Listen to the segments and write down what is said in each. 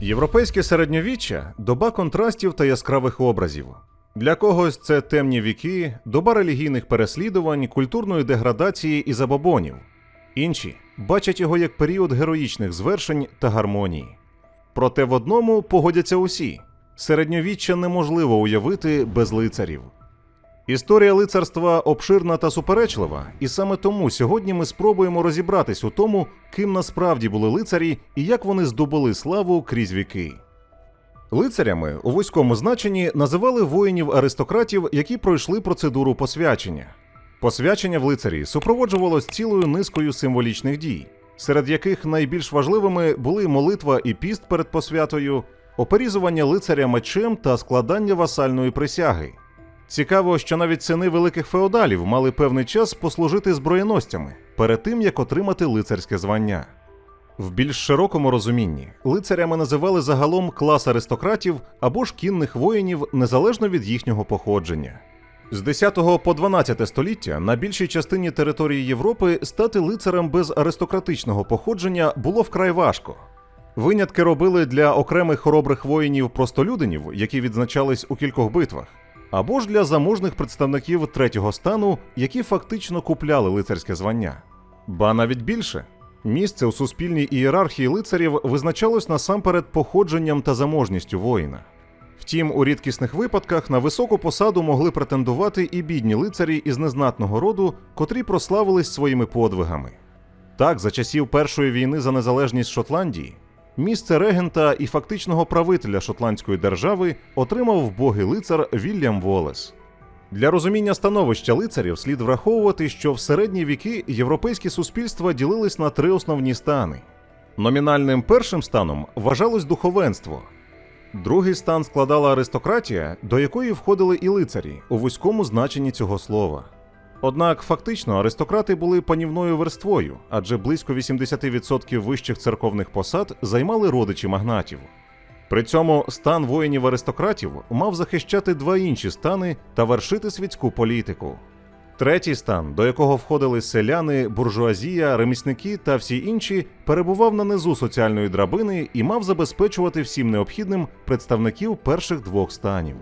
Європейське середньовіччя доба контрастів та яскравих образів. Для когось це темні віки, доба релігійних переслідувань, культурної деградації і забобонів. Інші бачать його як період героїчних звершень та гармонії. Проте в одному погодяться усі: середньовіччя неможливо уявити без лицарів. Історія лицарства обширна та суперечлива, і саме тому сьогодні ми спробуємо розібратись у тому, ким насправді були лицарі і як вони здобули славу крізь віки. Лицарями у вузькому значенні називали воїнів-аристократів, які пройшли процедуру посвячення. Посвячення в лицарі супроводжувалось цілою низкою символічних дій, серед яких найбільш важливими були молитва і піст перед посвятою, оперізування лицаря мечем та складання васальної присяги. Цікаво, що навіть сини великих феодалів мали певний час послужити зброєносцями перед тим, як отримати лицарське звання. В більш широкому розумінні лицарями називали загалом клас аристократів або ж кінних воїнів незалежно від їхнього походження. З 10 по 12 століття на більшій частині території Європи стати лицарем без аристократичного походження було вкрай важко. Винятки робили для окремих хоробрих воїнів-простолюдинів, які відзначались у кількох битвах, або ж для заможних представників третього стану, які фактично купляли лицарське звання. Ба навіть більше. Місце у суспільній ієрархії лицарів визначалось насамперед походженням та заможністю воїна. Втім, у рідкісних випадках на високу посаду могли претендувати і бідні лицарі із незнатного роду, котрі прославились своїми подвигами. Так, за часів Першої війни за незалежність Шотландії, місце регента і фактичного правителя шотландської держави отримав вбогий лицар Вільям Волес. Для розуміння становища лицарів слід враховувати, що в середні віки європейські суспільства ділились на три основні стани. Номінальним першим станом вважалось духовенство. Другий стан складала аристократія, до якої входили і лицарі у вузькому значенні цього слова. Однак фактично аристократи були панівною верствою, адже близько 80% вищих церковних посад займали родичі магнатів. При цьому стан воїнів-аристократів мав захищати два інші стани та вершити світську політику. Третій стан, до якого входили селяни, буржуазія, ремісники та всі інші, перебував на низу соціальної драбини і мав забезпечувати всім необхідним представників перших двох станів.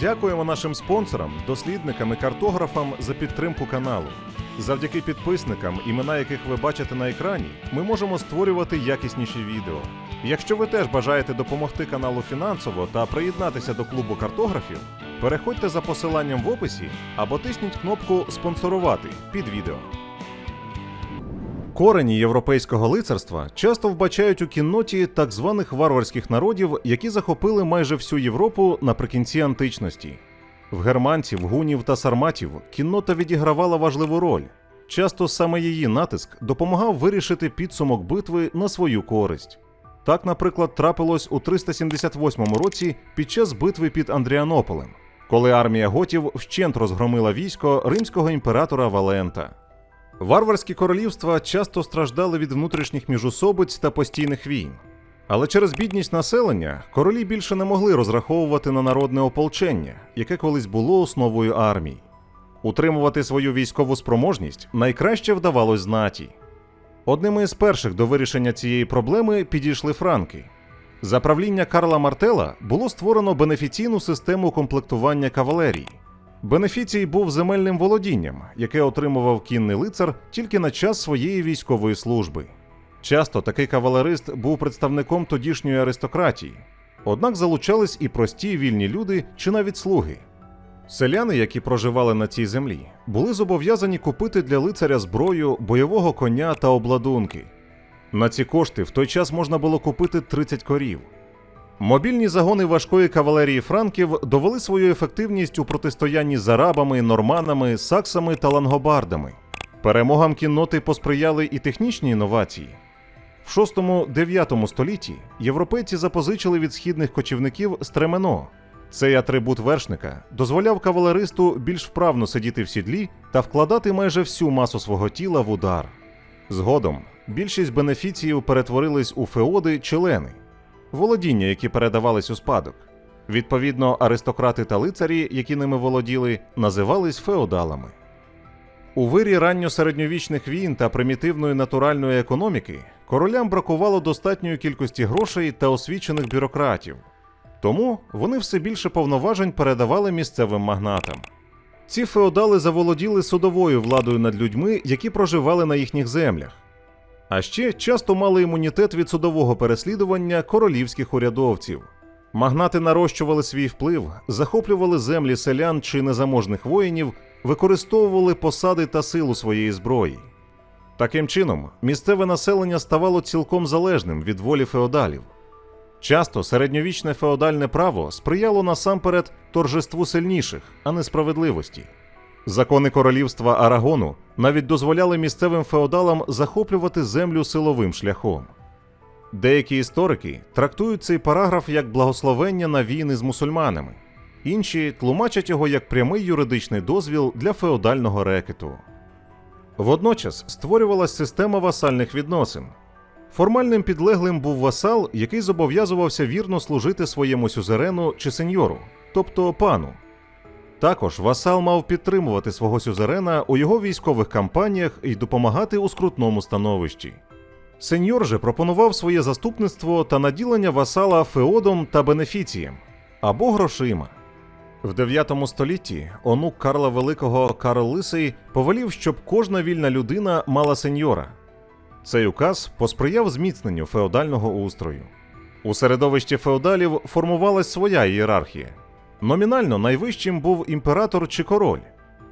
Дякуємо нашим спонсорам, дослідникам і картографам за підтримку каналу. Завдяки підписникам, імена яких ви бачите на екрані, ми можемо створювати якісніші відео. Якщо ви теж бажаєте допомогти каналу фінансово та приєднатися до клубу картографів, переходьте за посиланням в описі або тисніть кнопку Спонсорувати під відео. Корені європейського лицарства часто вбачають у кінноті так званих варварських народів, які захопили майже всю Європу наприкінці античності. В германців, гунів та сарматів кіннота відігравала важливу роль. Часто саме її натиск допомагав вирішити підсумок битви на свою користь. Так, наприклад, трапилось у 378 році під час битви під Андріанополем, коли армія готів вщент розгромила військо римського імператора Валента. Варварські королівства часто страждали від внутрішніх міжусобиць та постійних війн. Але через бідність населення королі більше не могли розраховувати на народне ополчення, яке колись було основою армій. Утримувати свою військову спроможність найкраще вдавалось знаті. Одними із перших до вирішення цієї проблеми підійшли франки. За правління Карла Мартела було створено бенефіційну систему комплектування кавалерії. Бенефіцій був земельним володінням, яке отримував кінний лицар тільки на час своєї військової служби. Часто такий кавалерист був представником тодішньої аристократії, однак залучались і прості вільні люди чи навіть слуги. Селяни, які проживали на цій землі, були зобов'язані купити для лицаря зброю, бойового коня та обладунки. На ці кошти в той час можна було купити 30 корів. Мобільні загони важкої кавалерії франків довели свою ефективність у протистоянні з арабами, норманами, саксами та лангобардами. Перемогам кінноти посприяли і технічні інновації. В 6-9 столітті європейці запозичили від східних кочівників стремено. Цей атрибут вершника дозволяв кавалеристу більш вправно сидіти в сідлі та вкладати майже всю масу свого тіла в удар. Згодом більшість бенефіціїв перетворились у феоди чи лени, володіння, які передавались у спадок. Відповідно, аристократи та лицарі, які ними володіли, називались феодалами. У вирі ранньосередньовічних війн та примітивної натуральної економіки королям бракувало достатньої кількості грошей та освічених бюрократів. Тому вони все більше повноважень передавали місцевим магнатам. Ці феодали заволоділи судовою владою над людьми, які проживали на їхніх землях. А ще часто мали імунітет від судового переслідування королівських урядовців. Магнати нарощували свій вплив, захоплювали землі селян чи незаможних воїнів, використовували посади та силу своєї зброї. Таким чином, місцеве населення ставало цілком залежним від волі феодалів. Часто середньовічне феодальне право сприяло насамперед торжеству сильніших, а не справедливості. Закони королівства Арагону навіть дозволяли місцевим феодалам захоплювати землю силовим шляхом. Деякі історики трактують цей параграф як благословення на війни з мусульманами, інші тлумачать його як прямий юридичний дозвіл для феодального рекету. Водночас створювалась система васальних відносин. Формальним підлеглим був васал, який зобов'язувався вірно служити своєму сюзерену чи сеньору, тобто пану. Також васал мав підтримувати свого сюзерена у його військових кампаніях і допомагати у скрутному становищі. Сеньор же пропонував своє заступництво та наділення васала феодом та бенефіцієм або грошима. В 9 столітті онук Карла Великого Карл Лисий повелів, щоб кожна вільна людина мала сеньора. Цей указ посприяв зміцненню феодального устрою. У середовищі феодалів формувалась своя ієрархія. Номінально найвищим був імператор чи король.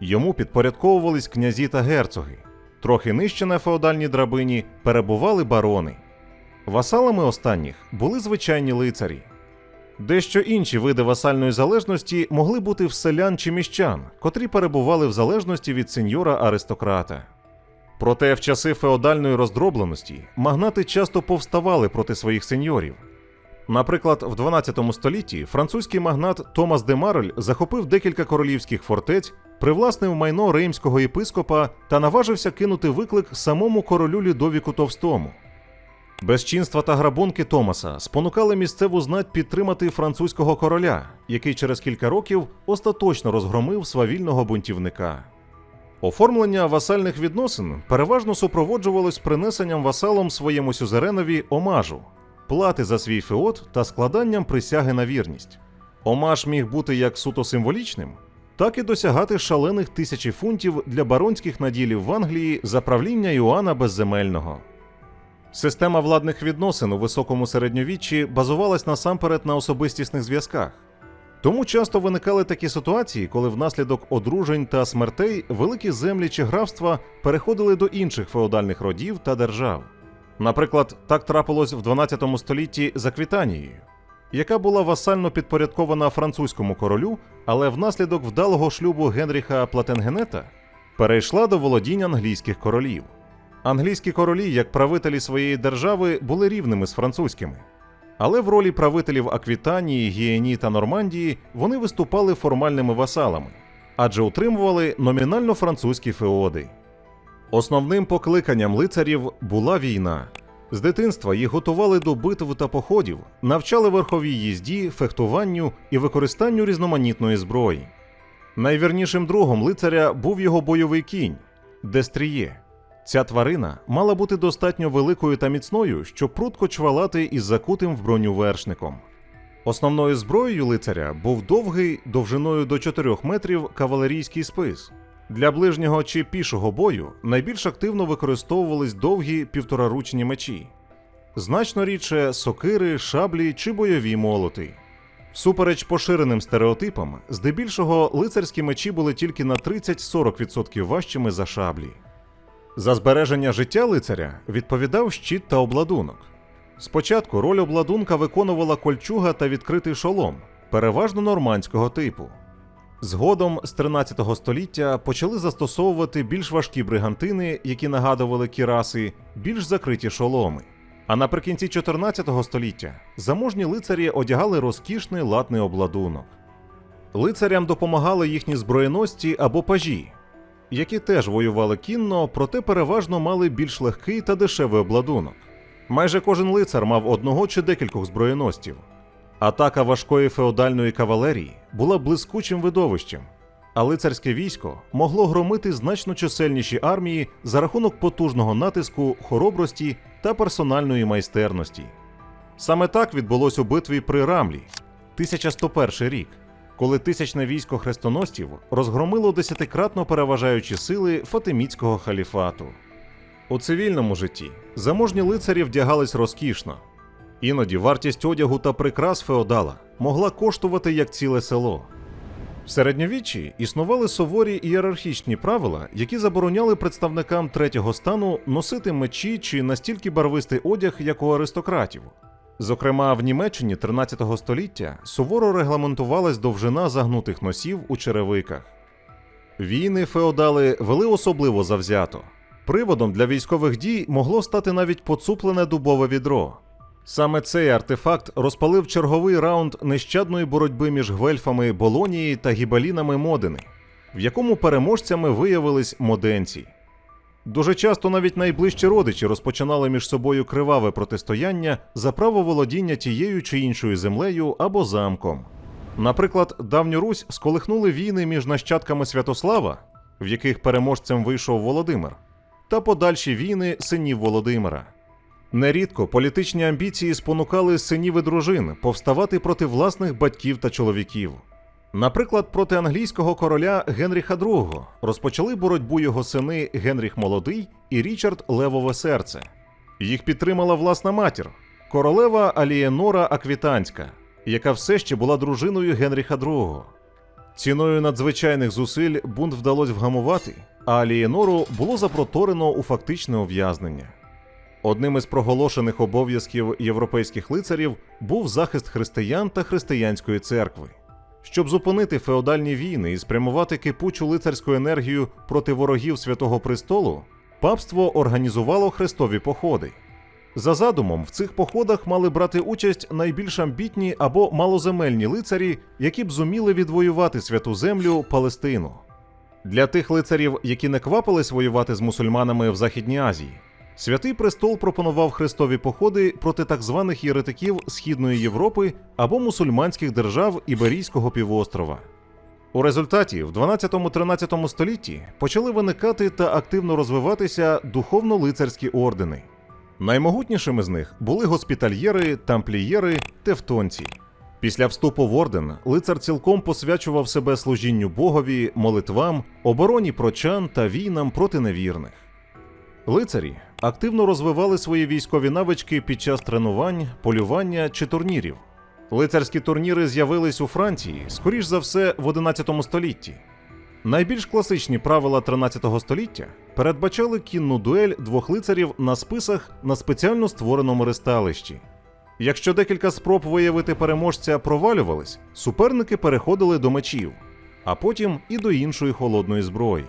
Йому підпорядковувались князі та герцоги. Трохи нижче на феодальній драбині перебували барони. Васалами останніх були звичайні лицарі. Дещо інші види васальної залежності могли бути в селян чи міщан, котрі перебували в залежності від сеньора аристократа. Проте в часи феодальної роздробленості магнати часто повставали проти своїх сеньорів. Наприклад, в 12 столітті французький магнат Томас де Марель захопив декілька королівських фортець, привласнив майно римського єпископа та наважився кинути виклик самому королю Людовіку Товстому. Безчинства та грабунки Томаса спонукали місцеву знать підтримати французького короля, який через кілька років остаточно розгромив свавільного бунтівника. Оформлення васальних відносин переважно супроводжувалось принесенням васалом своєму сюзеренові омажу, плати за свій феод та складанням присяги на вірність. Омаж міг бути як суто символічним, так і досягати шалених тисячі фунтів для баронських наділів в Англії за правління Іоанна Безземельного. Система владних відносин у високому середньовіччі базувалась насамперед на особистісних зв'язках. Тому часто виникали такі ситуації, коли внаслідок одружень та смертей великі землі чи графства переходили до інших феодальних родів та держав. Наприклад, так трапилось в 12 столітті з Аквітанією, яка була васально підпорядкована французькому королю, але внаслідок вдалого шлюбу Генріха Платенгенета перейшла до володінь англійських королів. Англійські королі, як правителі своєї держави, були рівними з французькими. Але в ролі правителів Аквітанії, Гієні та Нормандії вони виступали формальними васалами, адже утримували номінально французькі феоди. Основним покликанням лицарів була війна. З дитинства їх готували до битв та походів, навчали верховій їзді, фехтуванню і використанню різноманітної зброї. Найвірнішим другом лицаря був його бойовий кінь дестріє. Ця тварина мала бути достатньо великою та міцною, щоб прудко чвалати із закутим в броню вершником. Основною зброєю лицаря був довгий, довжиною до 4 метрів кавалерійський спис. Для ближнього чи пішого бою найбільш активно використовувались довгі півтораручні мечі, значно рідше сокири, шаблі чи бойові молоти. Всупереч поширеним стереотипам, здебільшого лицарські мечі були тільки на 30-40% важчими за шаблі. За збереження життя лицаря відповідав щит та обладунок. Спочатку роль обладунка виконувала кольчуга та відкритий шолом, переважно нормандського типу. Згодом з 13 століття почали застосовувати більш важкі бригантини, які нагадували кіраси, більш закриті шоломи. А наприкінці 14 століття заможні лицарі одягали розкішний латний обладунок. Лицарям допомагали їхні зброєності або пажі, які теж воювали кінно, проте переважно мали більш легкий та дешевий обладунок. Майже кожен лицар мав одного чи декількох зброєностів. Атака важкої феодальної кавалерії була блискучим видовищем. а лицарське військо могло громити значно чисельніші армії за рахунок потужного натиску, хоробрості та персональної майстерності. Саме так відбулось у битві при Рамлі, 1101 рік, коли тисячне військо хрестоносців розгромило десятикратно переважаючі сили Фатимідського халіфату. У цивільному житті заможні лицарі вдягались розкішно. Іноді вартість одягу та прикрас феодала могла коштувати як ціле село. В середньовіччі існували суворі ієрархічні правила, які забороняли представникам третього стану носити мечі чи настільки барвистий одяг, як у аристократів. Зокрема, в Німеччині 13 століття суворо регламентувалась довжина загнутих носів у черевиках. Війни феодали вели особливо завзято. Приводом для військових дій могло стати навіть поцуплене дубове відро. Саме цей артефакт розпалив черговий раунд нещадної боротьби між гвельфами Болонії та гібалінами Модени, в якому переможцями виявились моденці. Дуже часто навіть найближчі родичі розпочинали між собою криваве протистояння за право володіння тією чи іншою землею або замком. Наприклад, давню Русь сколихнули війни між нащадками Святослава, в яких переможцем вийшов Володимир, та подальші війни синів Володимира. Нерідко політичні амбіції спонукали синів і дружин повставати проти власних батьків та чоловіків. Наприклад, проти англійського короля Генріха II розпочали боротьбу його сини Генріх Молодий і Річард Левове Серце. Їх підтримала власна матір, королева Алієнора Аквітанська, яка все ще була дружиною Генріха II. Ціною надзвичайних зусиль бунт вдалося вгамувати, а Алієнору було запроторено у фактичне ув'язнення. Одним із проголошених обов'язків європейських лицарів був захист християн та християнської церкви. Щоб зупинити феодальні війни і спрямувати кипучу лицарську енергію проти ворогів Святого Престолу, папство організувало хрестові походи. За задумом, в цих походах мали брати участь найбільш амбітні або малоземельні лицарі, які б зуміли відвоювати святу землю Палестину. Для тих лицарів, які не квапились воювати з мусульманами в Західній Азії, Святий престол пропонував хрестові походи проти так званих єретиків Східної Європи або мусульманських держав Іберійського півострова. У результаті в 12-13 столітті почали виникати та активно розвиватися духовно-лицарські ордени. Наймогутнішими з них були госпітальєри, тамплієри, тевтонці. Після вступу в орден лицар цілком посвячував себе служінню Богові, молитвам, обороні прочан та війнам проти невірних. Лицарі активно розвивали свої військові навички під час тренувань, полювання чи турнірів. Лицарські турніри з'явились у Франції, скоріш за все, в 11 столітті. Найбільш класичні правила 13 століття передбачали кінну дуель двох лицарів на списах на спеціально створеному ристалищі. Якщо декілька спроб виявити переможця провалювались, суперники переходили до мечів, а потім і до іншої холодної зброї.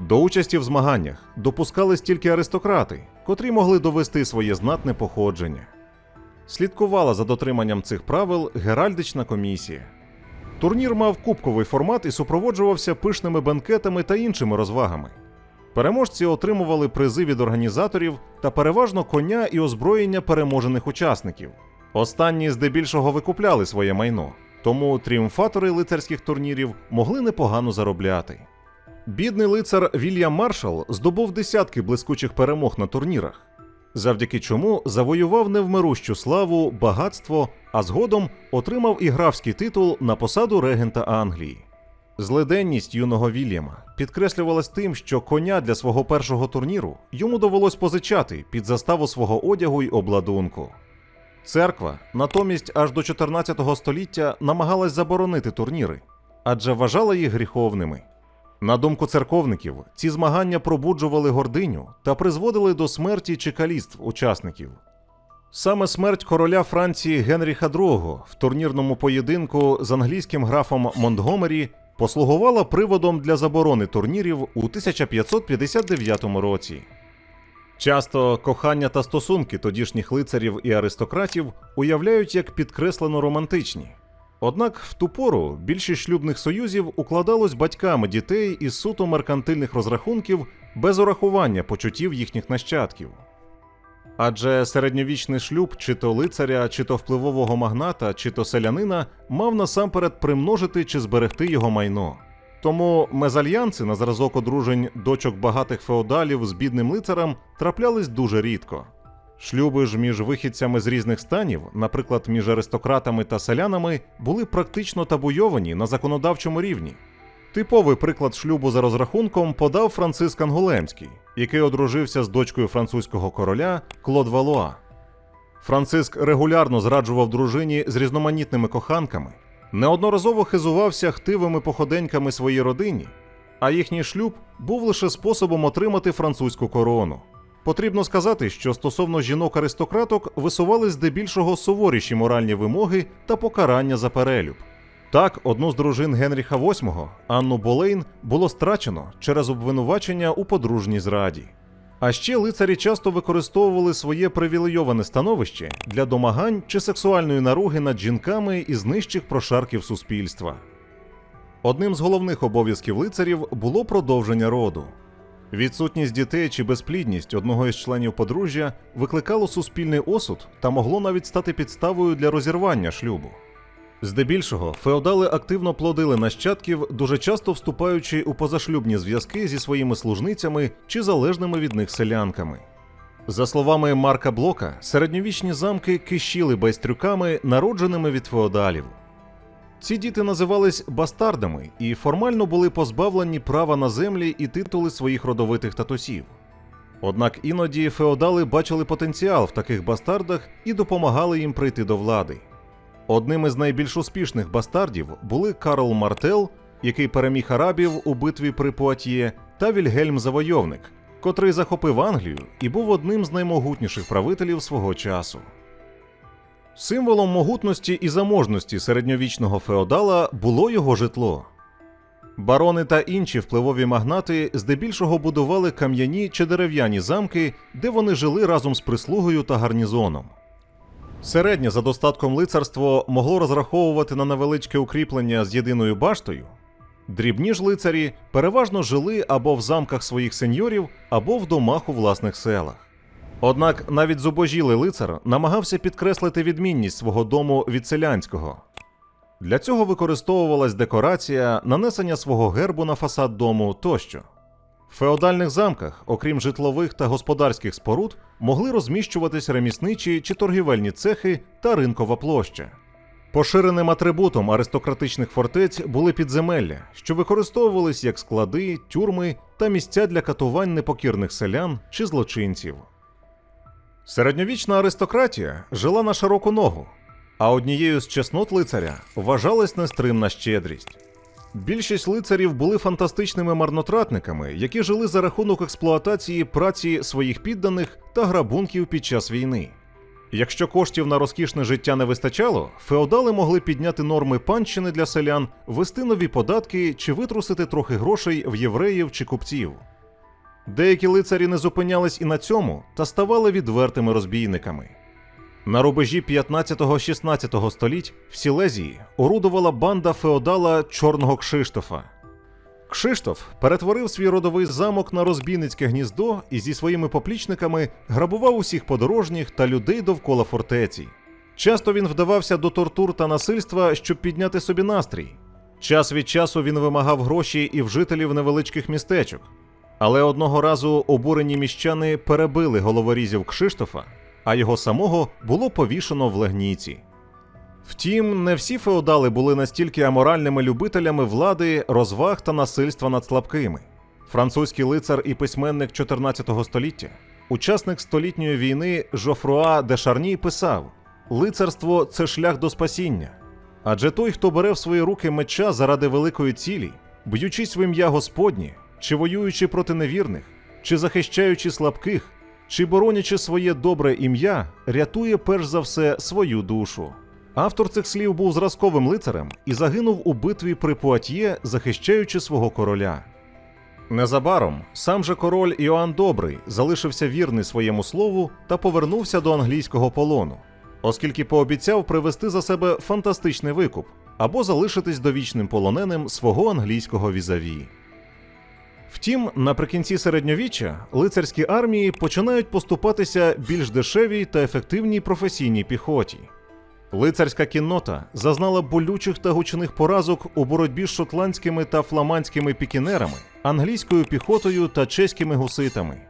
До участі в змаганнях допускались тільки аристократи, котрі могли довести своє знатне походження. Слідкувала за дотриманням цих правил Геральдична комісія. Турнір мав кубковий формат і супроводжувався пишними бенкетами та іншими розвагами. Переможці отримували призи від організаторів та переважно коня і озброєння переможених учасників. Останні здебільшого викупляли своє майно, тому тріумфатори лицарських турнірів могли непогано заробляти. Бідний лицар Вільям Маршал здобув десятки блискучих перемог на турнірах, завдяки чому завоював невмирущу славу, багатство, а згодом отримав і графський титул на посаду регента Англії. Злиденність юного Вільяма підкреслювалась тим, що коня для свого першого турніру йому довелось позичати під заставу свого одягу й обладунку. Церква натомість аж до 14 століття намагалась заборонити турніри, адже вважала їх гріховними. На думку церковників, ці змагання пробуджували гординю та призводили до смерті чи каліцтв учасників. Саме смерть короля Франції Генріха II в турнірному поєдинку з англійським графом Монтгомері послугувала приводом для заборони турнірів у 1559 році. Часто кохання та стосунки тодішніх лицарів і аристократів уявляють як підкреслено романтичні. Однак в ту пору більшість шлюбних союзів укладалось батьками дітей із суто меркантильних розрахунків без урахування почуттів їхніх нащадків. Адже середньовічний шлюб чи то лицаря, чи то впливового магната, чи то селянина мав насамперед примножити чи зберегти його майно. Тому мезальянси на зразок одружень дочок багатих феодалів з бідним лицарем траплялись дуже рідко. Шлюби ж між вихідцями з різних станів, наприклад, між аристократами та селянами, були практично табуйовані на законодавчому рівні. Типовий приклад шлюбу за розрахунком подав Франциск Ангулемський, який одружився з дочкою французького короля Клод Валуа. Франциск регулярно зраджував дружині з різноманітними коханками, неодноразово хизувався хтивими походеньками своїй родині, а їхній шлюб був лише способом отримати французьку корону. Потрібно сказати, що стосовно жінок-аристократок висували здебільшого суворіші моральні вимоги та покарання за перелюб. Так, одну з дружин Генріха VIII, Анну Болейн, було страчено через обвинувачення у подружній зраді. А ще лицарі часто використовували своє привілейоване становище для домагань чи сексуальної наруги над жінками із нижчих прошарків суспільства. Одним з головних обов'язків лицарів було продовження роду. Відсутність дітей чи безплідність одного із членів подружжя викликало суспільний осуд та могло навіть стати підставою для розірвання шлюбу. Здебільшого феодали активно плодили нащадків, дуже часто вступаючи у позашлюбні зв'язки зі своїми служницями чи залежними від них селянками. За словами Марка Блока, середньовічні замки кишіли байстрюками, народженими від феодалів. Ці діти називались бастардами і формально були позбавлені права на землі і титули своїх родовитих татусів. Однак іноді феодали бачили потенціал в таких бастардах і допомагали їм прийти до влади. Одним із найбільш успішних бастардів були Карл Мартел, який переміг арабів у битві при Пуатьє, та Вільгельм Завойовник, котрий захопив Англію і був одним з наймогутніших правителів свого часу. Символом могутності і заможності середньовічного феодала було його житло. Барони та інші впливові магнати здебільшого будували кам'яні чи дерев'яні замки, де вони жили разом з прислугою та гарнізоном. Середнє за достатком лицарство могло розраховувати на невеличке укріплення з єдиною баштою. Дрібні ж лицарі переважно жили або в замках своїх сеньорів, або в домах у власних селах. Однак навіть зубожілий лицар намагався підкреслити відмінність свого дому від селянського. Для цього використовувалась декорація, нанесення свого гербу на фасад дому тощо. В феодальних замках, окрім житлових та господарських споруд, могли розміщуватись ремісничі чи торгівельні цехи та ринкова площа. Поширеним атрибутом аристократичних фортець були підземелля, що використовувались як склади, тюрми та місця для катувань непокірних селян чи злочинців. Середньовічна аристократія жила на широку ногу, а однією з чеснот лицаря вважалась нестримна щедрість. Більшість лицарів були фантастичними марнотратниками, які жили за рахунок експлуатації праці своїх підданих та грабунків під час війни. Якщо коштів на розкішне життя не вистачало, феодали могли підняти норми панщини для селян, ввести нові податки чи витрусити трохи грошей в євреїв чи купців. Деякі лицарі не зупинялись і на цьому та ставали відвертими розбійниками. На рубежі 15-16 століть в Сілезії орудувала банда феодала Чорного Кшиштофа. Кшиштоф перетворив свій родовий замок на розбійницьке гніздо і зі своїми поплічниками грабував усіх подорожніх та людей довкола фортеці. Часто він вдавався до тортур та насильства, щоб підняти собі настрій. Час від часу він вимагав гроші і в жителів невеличких містечок. Але одного разу обурені міщани перебили головорізів Кшиштофа, а його самого було повішено в легніці. Втім, не всі феодали були настільки аморальними любителями влади, розваг та насильства над слабкими. Французький лицар і письменник 14 століття, учасник столітньої війни Жофруа де Шарній писав: лицарство це шлях до спасіння. Адже той, хто бере в свої руки меча заради великої цілі, б'ючись в ім'я Господнє, чи воюючи проти невірних, чи захищаючи слабких, чи боронячи своє добре ім'я, рятує перш за все свою душу. Автор цих слів був зразковим лицарем і загинув у битві при Пуатьє, захищаючи свого короля. Незабаром сам же король Іоанн Добрий залишився вірний своєму слову та повернувся до англійського полону, оскільки пообіцяв привести за себе фантастичний викуп або залишитись довічним полоненим свого англійського візаві. Втім, наприкінці середньовіччя лицарські армії починають поступатися більш дешевій та ефективній професійній піхоті. Лицарська кіннота зазнала болючих та гучних поразок у боротьбі з шотландськими та фламандськими пікінерами, англійською піхотою та чеськими гуситами.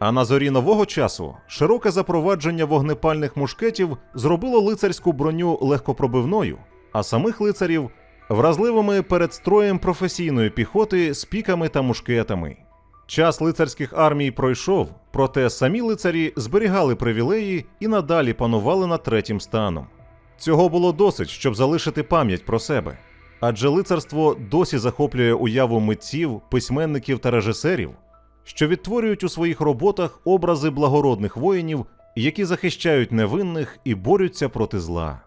А на зорі нового часу широке запровадження вогнепальних мушкетів зробило лицарську броню легкопробивною, а самих лицарів вразливими перед строєм професійної піхоти з піками та мушкетами. Час лицарських армій пройшов, проте самі лицарі зберігали привілеї і надалі панували над третім станом. Цього було досить, щоб залишити пам'ять про себе. Адже лицарство досі захоплює уяву митців, письменників та режисерів, що відтворюють у своїх роботах образи благородних воїнів, які захищають невинних і борються проти зла.